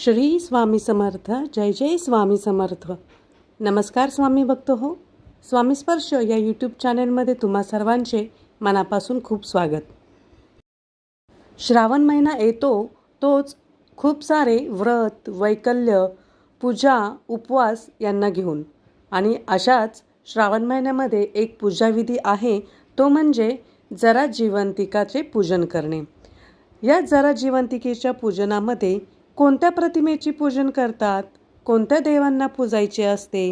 श्री स्वामी समर्थ जय जय स्वामी समर्थ. नमस्कार स्वामी भक्त हो. स्वामी स्पर्श या यूट्यूब चॅनेलमध्ये तुम्हा सर्वांचे मनापासून खूप स्वागत. श्रावण महिना येतो तोच खूप सारे व्रत वैकल्य पूजा उपवास यांना घेऊन. आणि अशाच श्रावण महिन्यामध्ये एक पूजाविधी आहे तो म्हणजे जरा जिवंतिकाचे पूजन करणे. या जरा जिवंतिकेच्या पूजनामध्ये कोणत्या प्रतिमेची पूजन करतात? कोणत्या देवांना पूजायचे असते?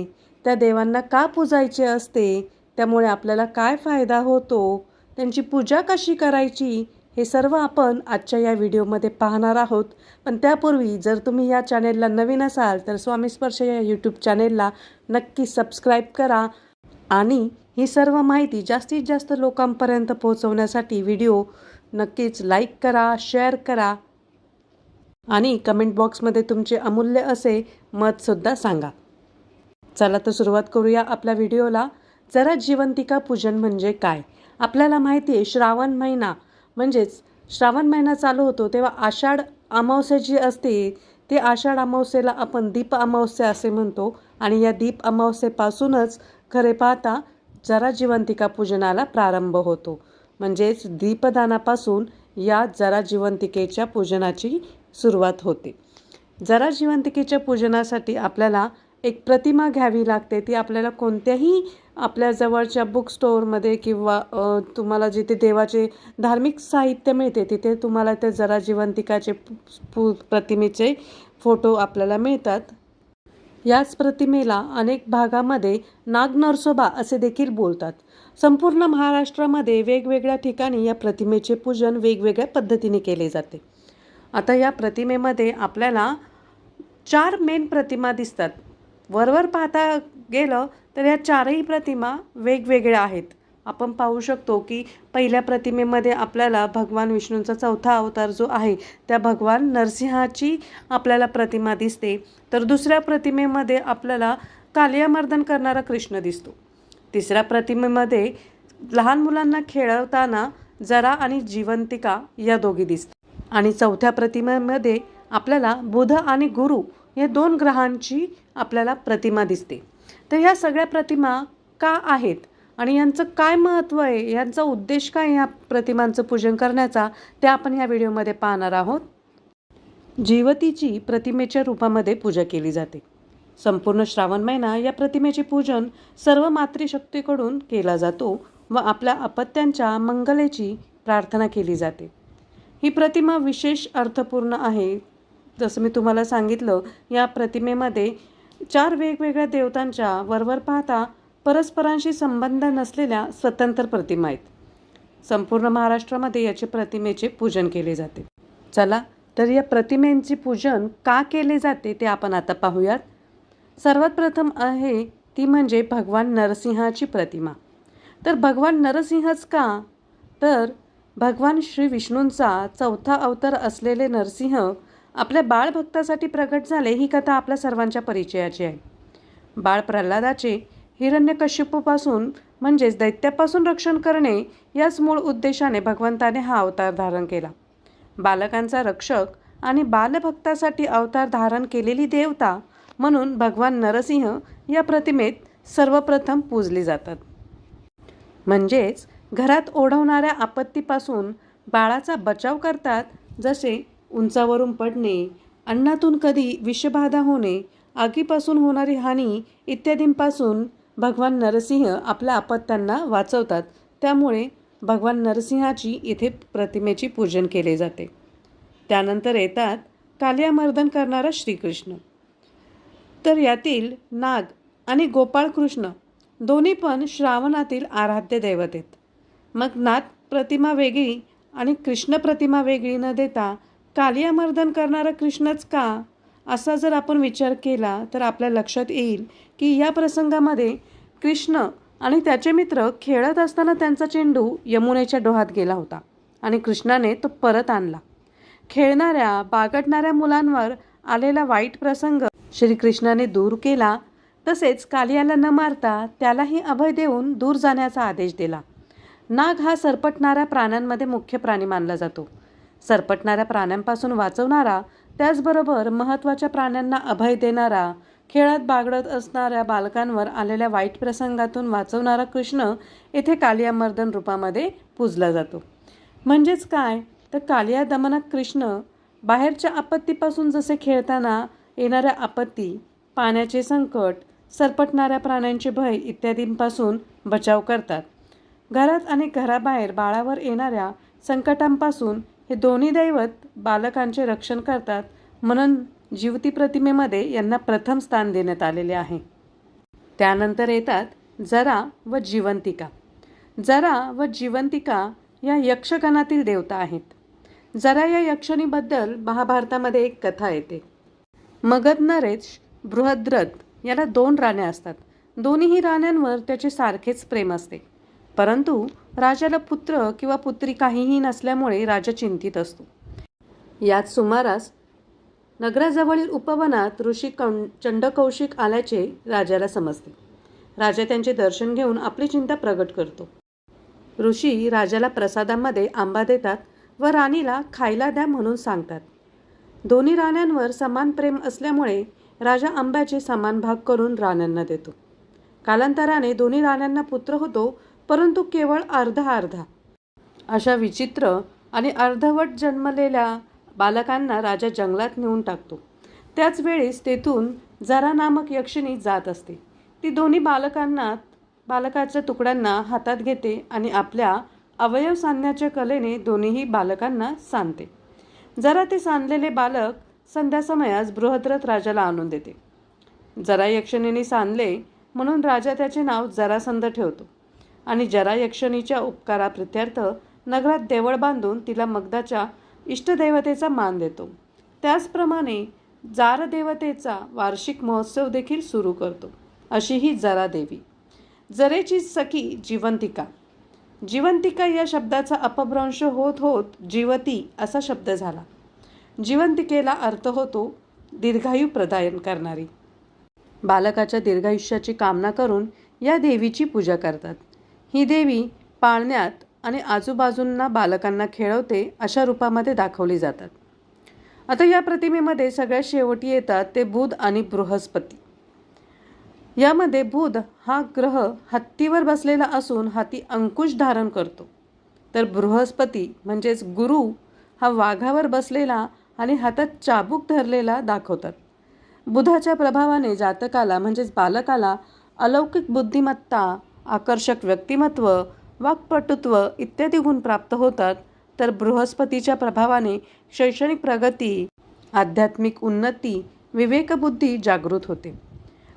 त्या देवांना का पूजायचे असते? त्यामुळे आपल्याला काय फायदा होतो? त्यांची पूजा कशी करायची? हे सर्व आपण आजच्या या व्हिडिओमध्ये पाहणार आहोत. पण त्यापूर्वी जर तुम्ही या चॅनेलला नवीन असाल तर स्वामी स्पर्श या यूट्यूब चॅनेलला नक्की सबस्क्राईब करा. आणि ही सर्व माहिती जास्तीत जास्त लोकांपर्यंत पोहोचवण्यासाठी व्हिडिओ नक्कीच लाईक करा शेअर करा. आणि कमेंट बॉक्समध्ये तुमचे अमूल्य असे मतसुद्धा सांगा. चला तर सुरुवात करूया आपल्या व्हिडिओला. जरा जिवंतिका पूजन म्हणजे काय? आपल्याला माहिती आहे श्रावण महिना म्हणजेच श्रावण महिना चालू होतो तेव्हा आषाढ अमावस्या जी असते ते आषाढ अमावस्येला आपण दीप अमावस्या असे म्हणतो आणि या दीप अमावस्येपासूनच खरे पाहता जरा जिवंतिका पूजनाला प्रारंभ होतो. म्हणजेच दीपदानापासून या जरा जिवंतिकेच्या पूजनाची सुरुवात होते. जरा जिवंतिकेच्या पूजनासाठी आपल्याला एक प्रतिमा घ्यावी लागते. ती आपल्याला कोणत्याही आपल्या जवळच्या बुक स्टोअरमध्ये किंवा तुम्हाला जिथे देवाचे धार्मिक साहित्य मिळते तिथे तुम्हाला त्या जरा जिवंतिकाचे प्रतिमेचे फोटो आपल्याला मिळतात. याच प्रतिमेला अनेक भागामध्ये नाग नरसोबा असे देखील बोलतात. संपूर्ण महाराष्ट्रामध्ये वेगवेगळ्या ठिकाणी या प्रतिमेचे पूजन वेगवेगळ्या पद्धतीने केले जाते. आता या प्रतिमेमध्ये आपल्याला चार मेन प्रतिमा दिसतात. वरवर पाहता गेलं तर या चारही प्रतिमा वेगवेगळ्या आहेत. आपण पाहू शकतो की पहिल्या प्रतिमेमध्ये आपल्याला भगवान विष्णूंचा चौथा अवतार जो आहे त्या भगवान नरसिंहाची आपल्याला प्रतिमा दिसते. तर दुसऱ्या प्रतिमेमध्ये आपल्याला कालियामर्दन करणारा कृष्ण दिसतो. तिसऱ्या प्रतिमेमध्ये लहान मुलांना खेळवताना जरा आणि जिवंतिका या दोघी दिसतात. आणि चौथ्या प्रतिमेमध्ये आपल्याला बुध आणि गुरु या दोन ग्रहांची आपल्याला प्रतिमा दिसते. तर ह्या सगळ्या प्रतिमा का आहेत? आणि यांचं काय महत्त्व आहे? यांचा उद्देश काय ह्या प्रतिमांचं पूजन करण्याचा? ते आपण ह्या व्हिडिओमध्ये पाहणार आहोत. जीवतीची प्रतिमेच्या रूपामध्ये पूजा केली जाते. संपूर्ण श्रावण महिना या प्रतिमेचे पूजन सर्व मातृशक्तीकडून केला जातो व आपल्या अपत्यांच्या मंगलेची प्रार्थना केली जाते. ही प्रतिमा विशेष अर्थपूर्ण आहे. जसं मी तुम्हाला सांगितलं या प्रतिमेमध्ये चार वेगवेगळ्या देवतांच्या वरवर पाहता परस्परांशी संबंध नसलेल्या स्वतंत्र प्रतिमा आहेत. संपूर्ण महाराष्ट्रामध्ये याचे प्रतिमेचे पूजन केले जाते. चला तर या प्रतिमेंचे पूजन का केले जाते ते आपण आता पाहूयात. सर्वात प्रथम आहे ती म्हणजे भगवान नरसिंहाची प्रतिमा. तर भगवान नरसिंहच का? तर भगवान श्री विष्णूंचा चौथा अवतार असलेले नरसिंह आपल्या बाळभक्तासाठी प्रकट झाले ही कथा आपल्या सर्वांच्या परिचयाची आहे. बाळ प्रल्हादाचे हिरण्यकश्यपूपासून म्हणजेच दैत्यापासून रक्षण करणे याच मूळ उद्देशाने भगवंताने हा अवतार धारण केला. बालकांचा रक्षक आणि बालभक्तासाठी अवतार धारण केलेली देवता म्हणून भगवान नरसिंह या प्रतिमेत सर्वप्रथम पूजली जातात. म्हणजेच घरात ओढवणाऱ्या आपत्तीपासून बाळाचा बचाव करतात जसे उंचावरून पडणे अन्नातून कधी विषबाधा होणे आगीपासून होणारी हानी इत्यादींपासून भगवान नरसिंह आपल्या आपत्त्यांना वाचवतात. त्यामुळे भगवान नरसिंहाची इथे प्रतिमेची पूजन केले जाते. त्यानंतर येतात कालियामर्दन करणारा श्रीकृष्ण. तर यातील नाग आणि गोपाळकृष्ण दोन्ही पण श्रावणातील आराध्य दैवत आहेत. मग नाथ प्रतिमा वेगळी आणि कृष्ण प्रतिमा वेगळी न देता कालियामर्दन करणारा कृष्णच का? असा जर आपण विचार केला तर आपल्या लक्षात येईल की या प्रसंगामध्ये कृष्ण आणि त्याचे मित्र खेळत असताना त्यांचा चेंडू यमुनेच्या डोहात गेला होता आणि कृष्णाने तो परत आणला. खेळणाऱ्या बागडणाऱ्या मुलांवर आलेला वाईट प्रसंग श्रीकृष्णाने दूर केला. तसेच कालियाला न मारता त्यालाही अभय देऊन दूर जाण्याचा आदेश दिला. नाग हा सरपटणाऱ्या प्राण्यांमध्ये मुख्य प्राणी मानला जातो. सरपटणाऱ्या प्राण्यांपासून वाचवणारा त्याचबरोबर महत्त्वाच्या प्राण्यांना अभय देणारा खेळात बागडत असणाऱ्या बालकांवर आलेल्या वाईट प्रसंगातून वाचवणारा कृष्ण येथे कालियामर्दन रूपामध्ये पूजला जातो. म्हणजेच काय? तर कालिया दमनात कृष्ण बाहेरच्या आपत्तीपासून जसे खेळताना येणाऱ्या आपत्ती पाण्याचे संकट सरपटणाऱ्या प्राण्यांचे भय इत्यादींपासून बचाव करतात. घरात आणि घराबाहेर बाळावर येणाऱ्या संकटांपासून हे दोन्ही दैवत बालकांचे रक्षण करतात म्हणून जीवती प्रतिमेमध्ये यांना प्रथम स्थान देण्यात आलेले आहे. त्यानंतर येतात जरा व जिवंतिका. जरा व जिवंतिका या यक्षगणातील देवता आहेत. जरा या यक्षणीबद्दल महाभारतामध्ये एक कथा येते. मगध नरेश बृहद्रथ याला दोन राण्या असतात. दोन्हीही राण्यांवर त्याचे सारखेच प्रेम असते. परंतु राजाला पुत्र किंवा पुत्री काहीही नसल्यामुळे राजा चिंतित असतो. याच सुमारास नगराजवळील उपवनात ऋषी कं चंडकौशिक आल्याचे राजाला समजते. राजा त्यांचे दर्शन घेऊन आपली चिंता प्रगट करतो. ऋषी राजाला प्रसादामध्ये आंबा देतात व राणीला खायला द्या म्हणून सांगतात. दोन्ही राण्यांवर समान प्रेम असल्यामुळे राजा आंब्याचे समान भाग करून राण्यांना देतो. कालांतराने दोन्ही राण्यांना पुत्र होतो परंतु केवळ अर्धा अर्धा. अशा विचित्र आणि अर्धवट जन्मलेल्या बालकांना राजा जंगलात नेऊन टाकतो. त्याच वेळेस तेथून जरा नामक यक्षिणी जात असते. ती दोन्ही बालकांना बालकाच्या तुकड्यांना हातात घेते आणि आपल्या अवयव सांधण्याच्या कलेने दोन्हीही बालकांना सांधते. जरा ते सांधलेले बालक संध्यासमयास बृहद्रथ राजाला आणून देते. जरा यक्षिणीने सांधले म्हणून राजा त्याचे नाव जरासंध ठेवतो. आणि जरायक्षणीच्या उपकाराप्रित्यर्थ नगरात देवळ बांधून तिला मगदाच्या इष्टदेवतेचा मान देतो. त्याचप्रमाणे जार देवतेचा वार्षिक महोत्सव देखील सुरू करतो. अशी ही जरा देवी. जरेची सखी जिवंतिका. जिवंतिका या शब्दाचा अपभ्रंश होत होत जीवती असा शब्द झाला. जिवंतिकेला अर्थ होतो दीर्घायू प्रदान करणारी. बालकाच्या दीर्घायुष्याची कामना करून या देवीची पूजा करतात. ही देवी पाळण्यात आणि आजूबाजूंना बालकांना खेळवते अशा रूपामध्ये दाखवली जातात. आता या प्रतिमेमध्ये सगळ्यात शेवटी येतात ते बुध आणि बृहस्पती. यामध्ये बुध हा ग्रह हत्तीवर बसलेला असून हाती अंकुश धारण करतो. तर बृहस्पती म्हणजेच गुरु हा वाघावर बसलेला आणि हातात चाबूक धरलेला दाखवतात. बुधाच्या प्रभावाने जातकाला म्हणजेच बालकाला अलौकिक बुद्धिमत्ता आकर्षक व्यक्तिमत्व वाक्पटुत्व इत्यादी गुण प्राप्त होतात तर बृहस्पतीच्या प्रभावाने शैक्षणिक प्रगती आध्यात्मिक उन्नती विवेकबुद्धी जागृत होते.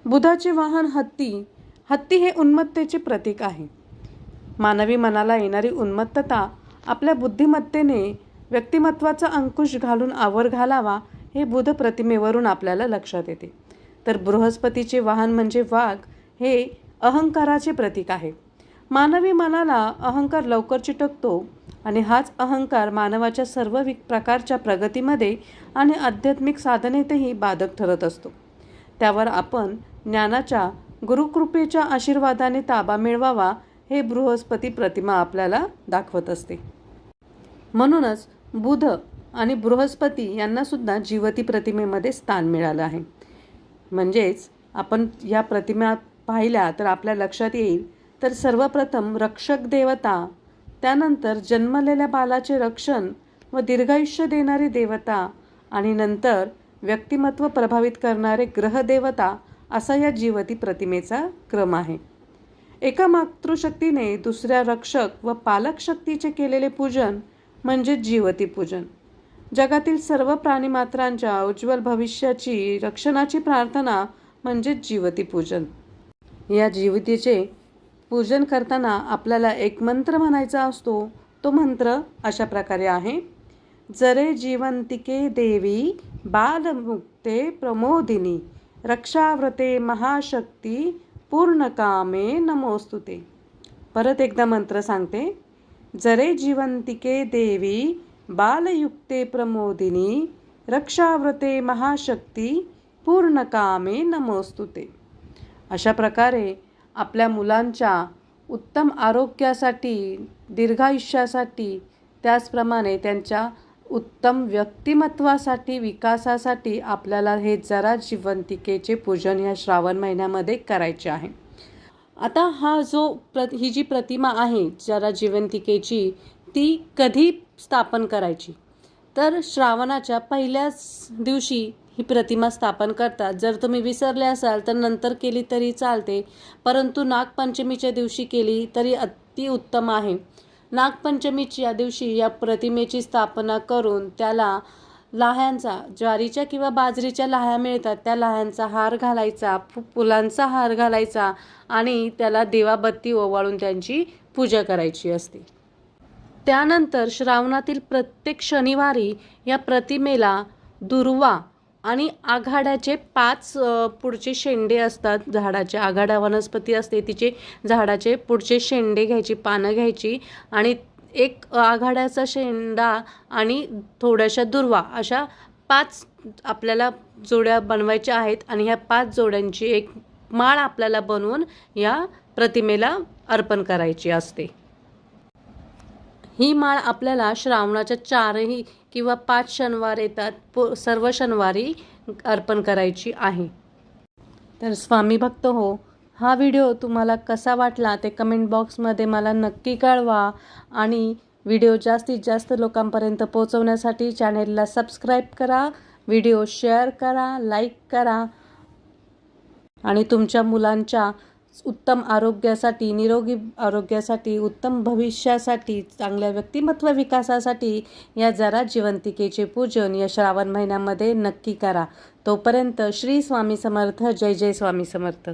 बुधाचे वाहन हत्ती हत्ती हे उन्मत्तेचे प्रतीक आहे. मानवी मनाला येणारी उन्मत्तता आपल्या बुद्धिमत्तेने व्यक्तिमत्वाचा अंकुश घालून आवर घालावा हे बुध प्रतिमेवरून आपल्याला लक्षात येते. तर बृहस्पतीचे वाहन म्हणजे वाघ हे अहंकाराचे प्रतीक आहे. मानवी मनाला अहंकार लवकर चिटकतो आणि हाच अहंकार मानवाच्या सर्व वि प्रकारच्या प्रगतीमध्ये आणि आध्यात्मिक साधनेतही बाधक ठरत असतो. त्यावर आपण ज्ञानाच्या गुरुकृपेच्या आशीर्वादाने ताबा मिळवावा हे बृहस्पती प्रतिमा आपल्याला दाखवत असते. म्हणूनच बुध आणि बृहस्पती यांनासुद्धा जीवती प्रतिमेमध्ये स्थान मिळालं आहे. म्हणजेच आपण या प्रतिमा पाहिल्या तर आपल्या लक्षात येईल. तर सर्वप्रथम रक्षक देवता त्यानंतर जन्मलेल्या बालाचे रक्षण व दीर्घायुष्य देणारी देवता आणि नंतर व्यक्तिमत्व प्रभावित करणारे ग्रहदेवता असा या जीवती प्रतिमेचा क्रम आहे. एका मातृशक्तीने दुसऱ्या रक्षक व पालक शक्तीचे केलेले पूजन म्हणजे जीवती पूजन. जगातील सर्व प्राणीमात्रांच्या उज्ज्वल भविष्याची रक्षणाची प्रार्थना म्हणजे जीवती पूजन. या जीवतीचे पूजन करताना आपल्याला एक मंत्र म्हणायचा असतो. तो मंत्र अशा प्रकारे आहे. जरे जीवंतिके देवी बालमुक्ते प्रमोदिनी. रक्षाव्रते महाशक्ती पूर्णकामे नमोस्तुते. परत एकदा मंत्र सांगते. जरे जीवंतिके देवी बालयुक्ते प्रमोदिनी. रक्षाव्रते महाशक्ती पूर्णकामे नमोस्तुते. अशा प्रकारे आपल्या मुलांच्या उत्तम आरोग्यासाठी दीर्घायुष्यासाठी त्याचप्रमाणे त्यांच्या उत्तम व्यक्तिमत्वासाठी विकासासाठी आपल्याला हे जरा जिवंतिकेचे पूजन ह्या श्रावण महिन्यामध्ये करायचे आहे. आता हा जो प्र ही जी प्रतिमा आहे जरा जिवंतिकेची ती कधी स्थापन करायची? तर श्रावणाच्या पहिल्याच दिवशी ही प्रतिमा स्थापन करतात. जर तुम्ही विसरले असाल तर नंतर केली तरी चालते परंतु नागपंचमीच्या दिवशी केली तरी अति उत्तम आहे. नागपंचमीच्या दिवशी या प्रतिमेची स्थापना करून त्याला लाह्यांचा ज्वारीच्या किंवा बाजरीच्या लाह्या मिळतात. त्या लाह्यांचा हार घालायचा फु फुलांचा हार घालायचा आणि त्याला देवाबत्ती ओवाळून त्यांची पूजा करायची असते. त्यानंतर श्रावणातील प्रत्येक शनिवारी या प्रतिमेला दुर्वा आणि आघाड्याचे पाच पुढचे शेंडे असतात झाडाचे. आघाडा वनस्पती असते तिचे झाडाचे पुढचे शेंडे घ्यायची पानं घ्यायची आणि एक आघाड्याचा शेंडा आणि थोड्याशा दुर्वा अशा पाच आपल्याला जोड्या बनवायच्या आहेत आणि ह्या पाच जोड्यांची एक माळ आपल्याला बनवून या प्रतिमेला अर्पण करायची असते. ही माळ आपल्याला श्रावणाच्या चारही किंवा पाच शनिवार येतात. पो सर्व शनिवारी अर्पण करायची आहे. तर स्वामी भक्त हो हा व्हिडिओ तुम्हाला कसा वाटला ते कमेंट बॉक्समध्ये मला नक्की कळवा आणि व्हिडिओ जास्तीत जास्त लोकांपर्यंत पोहोचवण्यासाठी चॅनेलला सबस्क्राईब करा व्हिडिओ शेअर करा लाईक करा आणि तुमच्या मुलांच्या उत्तम आरोग्यासाठी निरोगी आरोग्यासाठी उत्तम भविष्यासाठी चांगल्या व्यक्तिमत्व विकासासाठी या जरा जिवंतिकेचे पूजन या श्रावण महिन्यामध्ये नक्की करा. तोपर्यंत श्री स्वामी समर्थ जय जय स्वामी समर्थ.